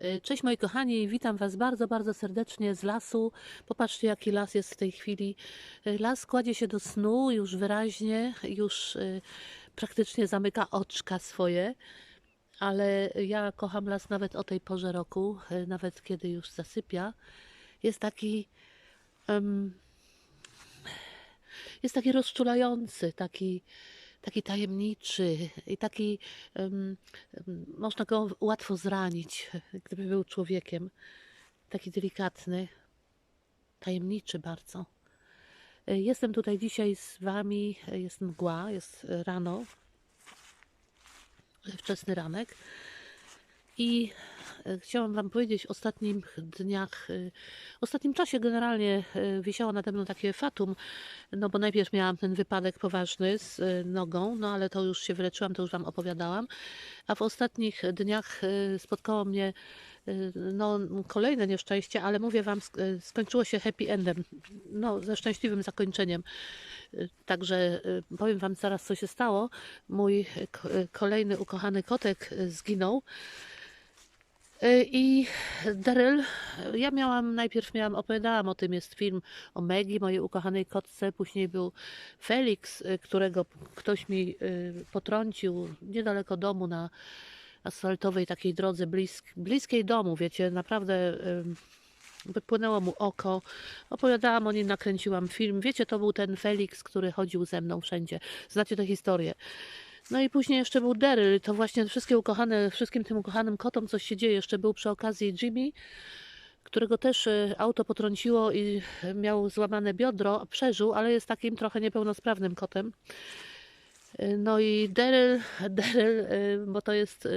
E, Cześć moi kochani, witam Was bardzo, bardzo serdecznie z lasu. Popatrzcie, jaki las jest w tej chwili. E, Las kładzie się do snu już wyraźnie, już e, praktycznie zamyka oczka swoje, ale ja kocham las nawet o tej porze roku, nawet kiedy już zasypia. Jest taki. em, jest taki rozczulający, taki, taki tajemniczy i taki, em, można go łatwo zranić, gdyby był człowiekiem. Taki delikatny, tajemniczy bardzo. E, Jestem tutaj dzisiaj z Wami, e, jest mgła, jest rano, e, wczesny ranek. I e, chciałam Wam powiedzieć, w ostatnich dniach, e, w ostatnim czasie generalnie e, wisiało nade mną takie fatum, no bo najpierw miałam ten wypadek poważny z nogą, no ale to już się wyleczyłam, to już Wam opowiadałam, a w ostatnich dniach spotkało mnie no, kolejne nieszczęście, ale mówię Wam, sk- skończyło się happy endem, no ze szczęśliwym zakończeniem. Także powiem Wam zaraz, co się stało. Mój ko- kolejny ukochany kotek zginął. Y, I Daryl, ja miałam, najpierw miałam, opowiadałam o tym, jest film o Megi, mojej ukochanej kotce, później był Felix, y, którego ktoś mi y, potrącił niedaleko domu na asfaltowej takiej drodze blisk, bliskiej domu, wiecie, naprawdę wypłynęło mu oko. Opowiadałam o nim, nakręciłam film. Wiecie, to był ten Felix, który chodził ze mną wszędzie. Znacie tę historię. No i później jeszcze był Daryl, to właśnie wszystkie ukochane, wszystkim tym ukochanym kotom coś się dzieje. Jeszcze był przy okazji Jimmy, którego też y, auto potrąciło i miał złamane biodro, przeżył, ale jest takim trochę niepełnosprawnym kotem. Y, No i Daryl, Daryl, y, bo to jest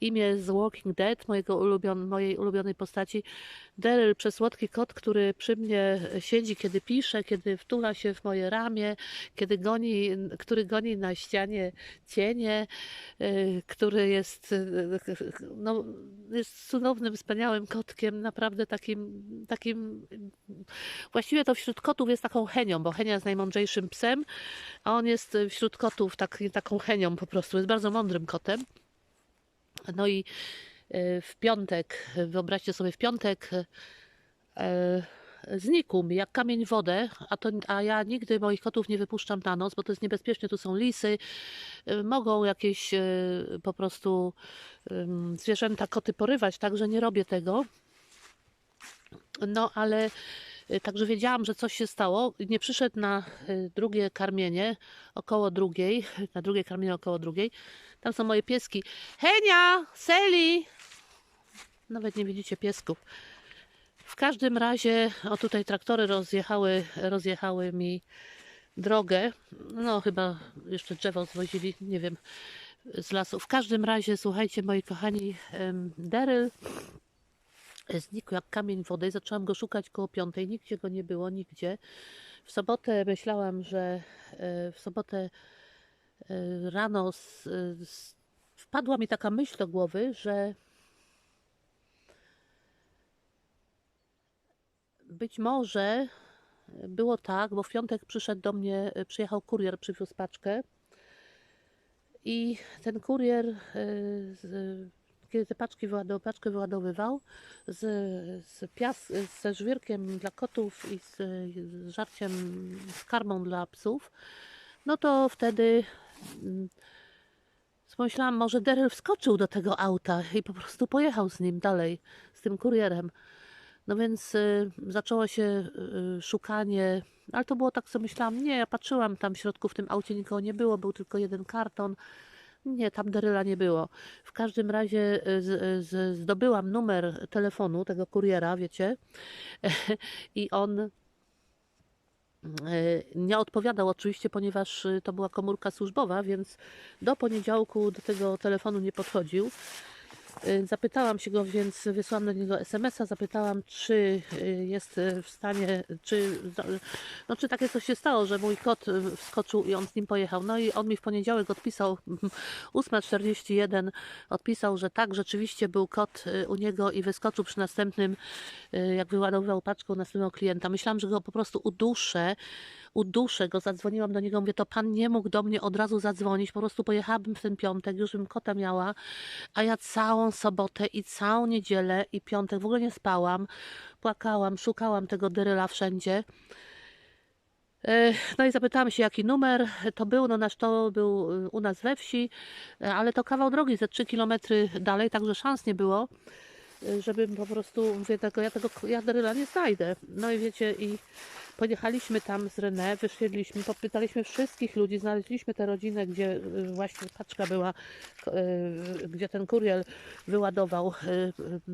imię z Walking Dead, mojego ulubion, mojej ulubionej postaci. Daryl, przesłodki kot, który przy mnie siedzi, kiedy pisze, kiedy wtula się w moje ramię, kiedy goni, który goni na ścianie cienie, y, który jest, y, no, jest cudownym, wspaniałym kotkiem, naprawdę takim, takim, właściwie to wśród kotów jest taką henią, bo Henia jest najmądrzejszym psem, a on jest wśród kotów tak, taką henią po prostu, jest bardzo mądrym kotem. No i w piątek, wyobraźcie sobie, w piątek e, znikł jak kamień wodę, a, to, a ja nigdy moich kotów nie wypuszczam na noc, bo to jest niebezpieczne, tu są lisy, y, mogą jakieś y, po prostu zwierzęta, koty porywać, także nie robię tego. No ale y, także wiedziałam, że coś się stało. Nie przyszedł na y, drugie karmienie około drugiej, na drugie karmienie około drugiej. Tam są moje pieski. Henia, Seli! Nawet nie widzicie piesków. W każdym razie, o tutaj traktory rozjechały, rozjechały mi drogę. No chyba jeszcze drzewo zwozili, nie wiem, z lasu. W każdym razie, słuchajcie moi kochani, Daryl znikł jak kamień w wodę i zaczęłam go szukać koło piątej. Nigdzie go nie było, nigdzie. W sobotę myślałam, że e, w sobotę e, rano s- s- wpadła mi taka myśl do głowy, że być może było tak, bo w piątek przyszedł do mnie, e, przyjechał kurier, przywiózł paczkę i ten kurier, e, kiedy te paczki paczkę wyładowywał z, z pias, ze żwirkiem dla kotów i z, z żarciem, z karmą dla psów, no to wtedy mm, pomyślałam, może Daryl wskoczył do tego auta i po prostu pojechał z nim dalej, z tym kurierem. No więc y, zaczęło się y, szukanie, ale to było tak, co myślałam, nie, ja patrzyłam tam w środku w tym aucie, nikogo nie było, był tylko jeden karton. Nie, tam Daryla nie było. W każdym razie y, z, z, zdobyłam numer telefonu tego kuriera, wiecie, i on nie odpowiadał oczywiście, ponieważ to była komórka służbowa, więc do poniedziałku do tego telefonu nie podchodził. Y, Zapytałam się go, więc wysłałam do niego SMS-a, zapytałam, czy y, jest y, w stanie, czy, no, czy takie coś się stało, że mój kot wskoczył i on z nim pojechał. No i on mi w poniedziałek odpisał, 8.41, odpisał, że tak, rzeczywiście był kot u niego i wyskoczył przy następnym, jak wyładowywał paczkę u następnego klienta. Myślałam, że go po prostu uduszę, uduszę go, zadzwoniłam do niego, mówię, to pan nie mógł do mnie od razu zadzwonić, po prostu pojechałabym w ten piątek, już bym kota miała, a ja całą sobotę i całą niedzielę i piątek w ogóle nie spałam, płakałam, szukałam tego Deryla wszędzie. E, No i zapytałam się, jaki numer to był. No nasz to był y, u nas we wsi, e, ale to kawał drogi, ze 3 km dalej, także szans nie było, y, żeby po prostu, mówię, tego, ja tego ja Daryla nie znajdę. No i wiecie, i pojechaliśmy tam z René, wyszedliśmy, popytaliśmy wszystkich ludzi, znaleźliśmy tę rodzinę, gdzie y, właśnie paczka była, y, gdzie ten kurier wyładował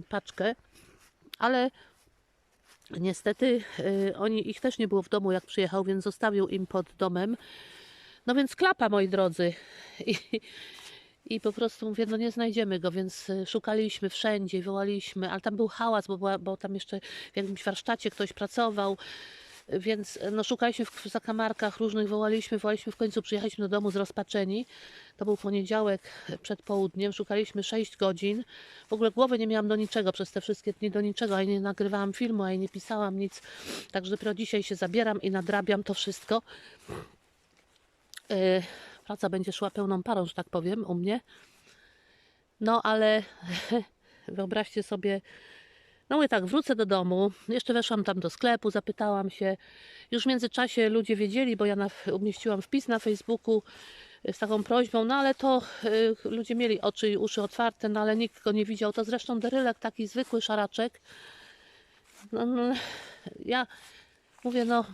paczkę, ale Niestety oni, ich też nie było w domu, jak przyjechał, więc zostawił im pod domem. No więc klapa, moi drodzy. I, i po prostu mówię, no nie znajdziemy go, więc y, szukaliśmy wszędzie, wołaliśmy, ale tam był hałas, bo, była, bo tam jeszcze w jakimś warsztacie ktoś pracował. Więc y, no, szukaliśmy w, zakamarkach różnych, wołaliśmy, wołaliśmy, w końcu przyjechaliśmy do domu zrozpaczeni. To był poniedziałek przed południem, szukaliśmy 6 godzin. W ogóle głowy nie miałam do niczego przez te wszystkie dni, do niczego, a nie nagrywałam filmu, a nie pisałam nic. Także dopiero dzisiaj się zabieram i nadrabiam to wszystko. Yy, praca będzie szła pełną parą, że tak powiem, u mnie. No ale wyobraźcie sobie, no mówię tak, wrócę do domu, jeszcze weszłam tam do sklepu, zapytałam się. Już w międzyczasie ludzie wiedzieli, bo ja na, umieściłam wpis na Facebooku y, z taką prośbą, no ale to y, ludzie mieli oczy i uszy otwarte, no ale nikt go nie widział. To zresztą derylek, taki zwykły szaraczek. No, no, ja mówię, no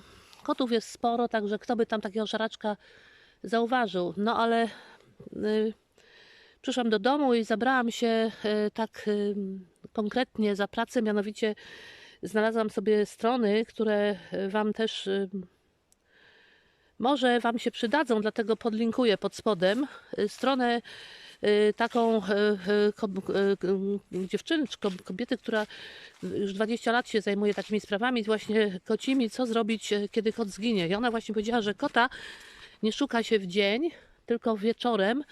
kotów jest sporo, także kto by tam takiego szaraczka zauważył. No ale y, przyszłam do domu i zabrałam się y, tak y, konkretnie za pracę, mianowicie znalazłam sobie strony, które y, Wam też y, może Wam się przydadzą, dlatego podlinkuję pod spodem y, stronę y, taką y, dziewczyny, czy kob- kobiety, która już 20 lat się zajmuje takimi sprawami właśnie kocimi, co zrobić, kiedy kot zginie. I ona właśnie powiedziała, że kota nie szuka się w dzień, tylko wieczorem,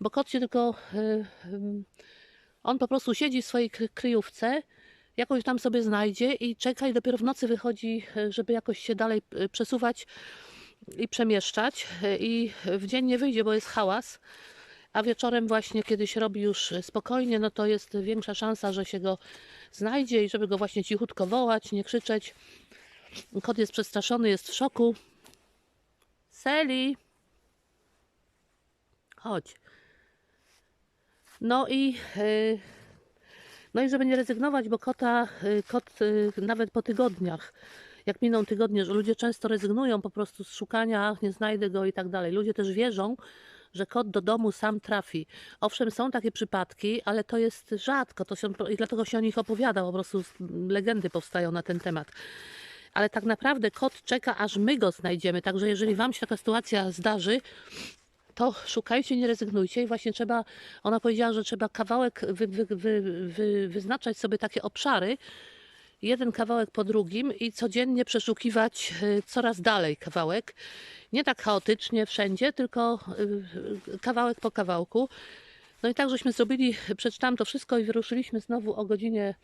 bo kot się tylko. y, y, On po prostu siedzi w swojej kry- kryjówce, jakoś tam sobie znajdzie i czeka, i dopiero w nocy wychodzi, y, żeby jakoś się dalej przesuwać i przemieszczać. I w dzień nie wyjdzie, bo jest hałas. A wieczorem właśnie, kiedy się robi już spokojnie, no to jest większa szansa, że się go znajdzie i żeby go właśnie cichutko wołać, nie krzyczeć. Kot jest przestraszony, jest w szoku. Seli! Chodź. No i, y, no i żeby nie rezygnować, bo kota, y, kot y, nawet po tygodniach, jak miną tygodnie, że ludzie często rezygnują po prostu z szukania, nie znajdę go i tak dalej. Ludzie też wierzą, że kot do domu sam trafi. Owszem, są takie przypadki, ale to jest rzadko, to się, i dlatego się o nich opowiada, po prostu legendy powstają na ten temat. Ale tak naprawdę kot czeka, aż my go znajdziemy. Także jeżeli Wam się taka sytuacja zdarzy, to szukajcie, nie rezygnujcie i właśnie trzeba, ona powiedziała, że trzeba kawałek wy, wy, wy, wy, wyznaczać sobie takie obszary, jeden kawałek po drugim i codziennie przeszukiwać y, coraz dalej kawałek. Nie tak chaotycznie wszędzie, tylko y, kawałek po kawałku. No i tak żeśmy zrobili, przeczytałam to wszystko i wyruszyliśmy znowu o godzinie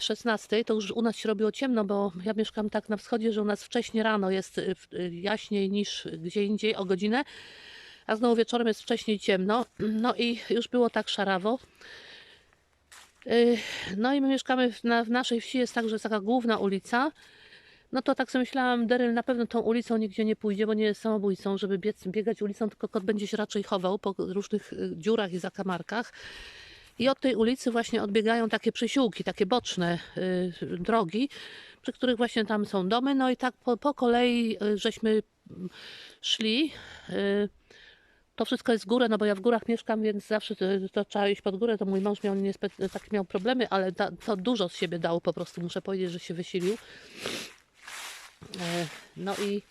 16. To już u nas się robiło ciemno, bo ja mieszkam tak na wschodzie, że u nas wcześnie rano jest y, y, jaśniej niż gdzie indziej o godzinę, a znowu wieczorem jest wcześniej ciemno. No i już było tak szarawo. Y, No i my mieszkamy w, na, w naszej wsi, jest tak, że jest taka główna ulica. No to tak sobie myślałam, Daryl na pewno tą ulicą nigdzie nie pójdzie, bo nie jest samobójcą, żeby biec, biegać ulicą, tylko kot będzie się raczej chował po różnych dziurach i zakamarkach. I od tej ulicy właśnie odbiegają takie przysiłki, takie boczne y, drogi, przy których właśnie tam są domy. No i tak po, po kolei y, żeśmy mm, szli. Y, to wszystko jest górę, no bo ja w górach mieszkam, więc zawsze to, to trzeba iść pod górę. To mój mąż miał niespe- takie miał problemy, ale da, to dużo z siebie dał po prostu. Muszę powiedzieć, że się wysilił. No i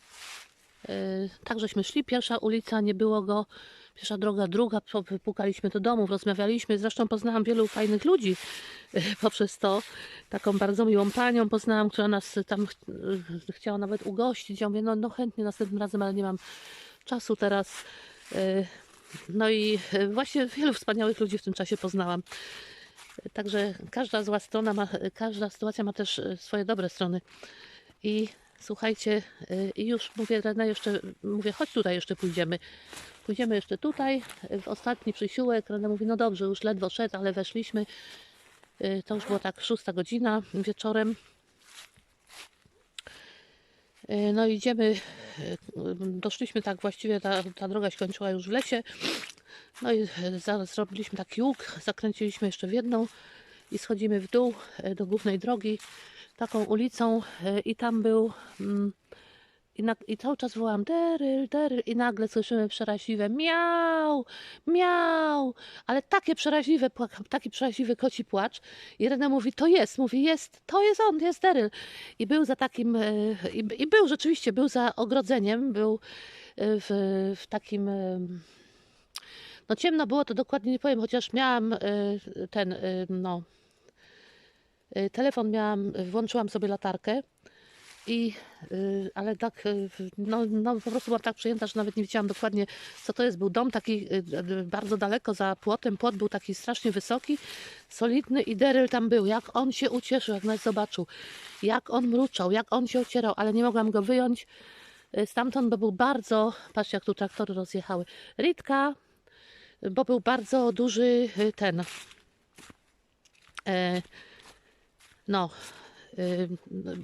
tak żeśmy szli. Pierwsza ulica, nie było go. Pierwsza droga, druga. po- Pukaliśmy do domów, rozmawialiśmy. Zresztą poznałam wielu fajnych ludzi e, poprzez to. Taką bardzo miłą panią poznałam, która nas tam ch- e, chciała nawet ugościć. Ja mówię, no, no chętnie następnym razem, ale nie mam czasu teraz. E, No i właśnie wielu wspaniałych ludzi w tym czasie poznałam. Także każda zła strona ma, każda sytuacja ma też swoje dobre strony. I słuchajcie, y, i już mówię, Rena jeszcze, mówię, chodź tutaj jeszcze pójdziemy. Pójdziemy jeszcze tutaj, y, w ostatni przysiłek. Rena mówi, no dobrze, już ledwo szedł, ale weszliśmy. Y, To już było tak szósta godzina wieczorem. Y, No idziemy, y, doszliśmy tak właściwie, ta, ta droga się kończyła już w lesie. No i y, zrobiliśmy taki łuk, zakręciliśmy jeszcze w jedną i schodzimy w dół y, do głównej drogi, taką ulicą y, i tam był mm, i, na, i cały czas wołam deryl, deryl i nagle słyszymy przeraźliwe miau, miau, ale takie przeraźliwe, taki przeraźliwy koci płacz. I Rena mówi, to jest, mówi, jest, to jest on, jest deryl. I był za takim, e, i, i był rzeczywiście, był za ogrodzeniem, był e, w, w takim, e, no ciemno było, to dokładnie nie powiem, chociaż miałam e, ten, e, no, e, telefon miałam, włączyłam sobie latarkę i, y, ale tak, y, no, no po prostu byłam tak przejęta, że nawet nie wiedziałam dokładnie, co to jest. Był dom taki y, y, bardzo daleko za płotem. Płot był taki strasznie wysoki, solidny i Deryl tam był. Jak on się ucieszył, jak nas zobaczył. Jak on mruczał, jak on się ocierał, ale nie mogłam go wyjąć y, stamtąd, bo był bardzo, patrzcie jak tu traktory rozjechały. Ritka, bo był bardzo duży y, ten, e, no, y,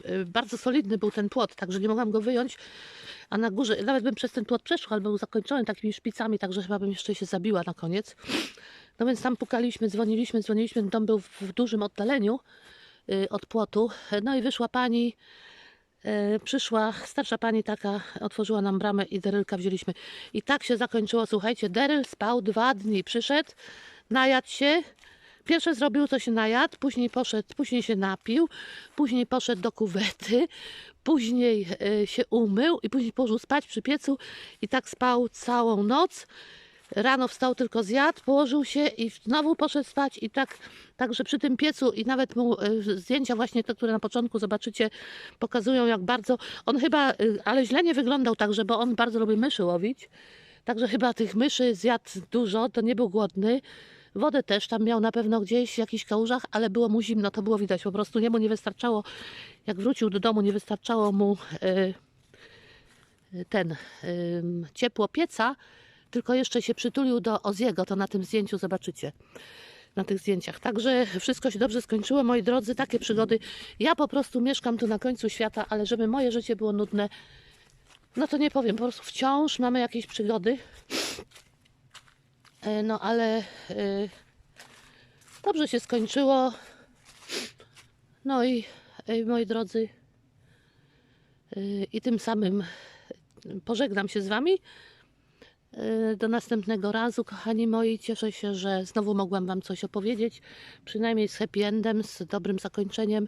y, bardzo solidny był ten płot, także nie mogłam go wyjąć. A na górze, nawet bym przez ten płot przeszła, ale był zakończony takimi szpicami, także chyba bym jeszcze się zabiła na koniec. No więc tam pukaliśmy, dzwoniliśmy, dzwoniliśmy. Dom był w dużym oddaleniu y, od płotu. No i wyszła pani, y, przyszła starsza pani taka, otworzyła nam bramę i Derylka wzięliśmy. I tak się zakończyło, słuchajcie, Deryl spał dwa dni. Przyszedł, najadł się, Pierwsze zrobił, to się najadł, później poszedł, później się napił, później poszedł do kuwety, później e, się umył i później położył spać przy piecu i tak spał całą noc. Rano wstał, tylko zjadł, położył się i znowu poszedł spać i tak, także przy tym piecu i nawet mu e, zdjęcia właśnie te, które na początku zobaczycie, pokazują jak bardzo, on chyba, e, ale źle nie wyglądał także, bo on bardzo lubi myszy łowić, także chyba tych myszy zjadł dużo, to nie był głodny. Wodę też tam miał na pewno gdzieś w jakichś kałużach, ale było mu zimno, to było widać po prostu. Jemu nie wystarczało, jak wrócił do domu, nie wystarczało mu e, ten em, ciepło pieca, tylko jeszcze się przytulił do Oziego, to na tym zdjęciu zobaczycie. Na tych zdjęciach. Także wszystko się dobrze skończyło, moi drodzy, takie przygody. Ja po prostu mieszkam tu na końcu świata, ale żeby moje życie było nudne, no to nie powiem, po prostu wciąż mamy jakieś przygody. E, No ale e, dobrze się skończyło. No i e, moi drodzy, i tym samym pożegnam się z Wami. Do następnego razu, kochani moi. Cieszę się, że znowu mogłam Wam coś opowiedzieć, przynajmniej z happy endem, z dobrym zakończeniem.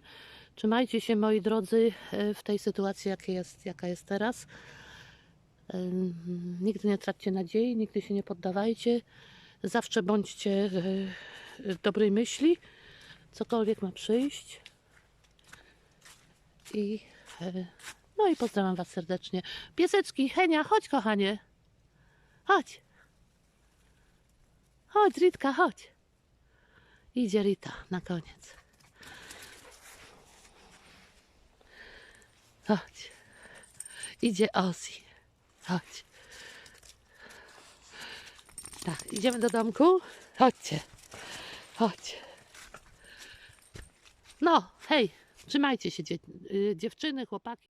Trzymajcie się, moi drodzy, w tej sytuacji, jest, jaka jest teraz. Nigdy nie traćcie nadziei, nigdy się nie poddawajcie. Zawsze bądźcie e, dobrej myśli, cokolwiek ma przyjść. I e, no i pozdrawiam Was serdecznie. Pieseczki, Henia, chodź kochanie. Chodź. Chodź, Ritka, chodź. Idzie Rita na koniec. Chodź. Idzie Ozzy. Chodź. Tak, idziemy do domku? Chodźcie. Chodź. No, hej, trzymajcie się y, dziewczyny, chłopaki.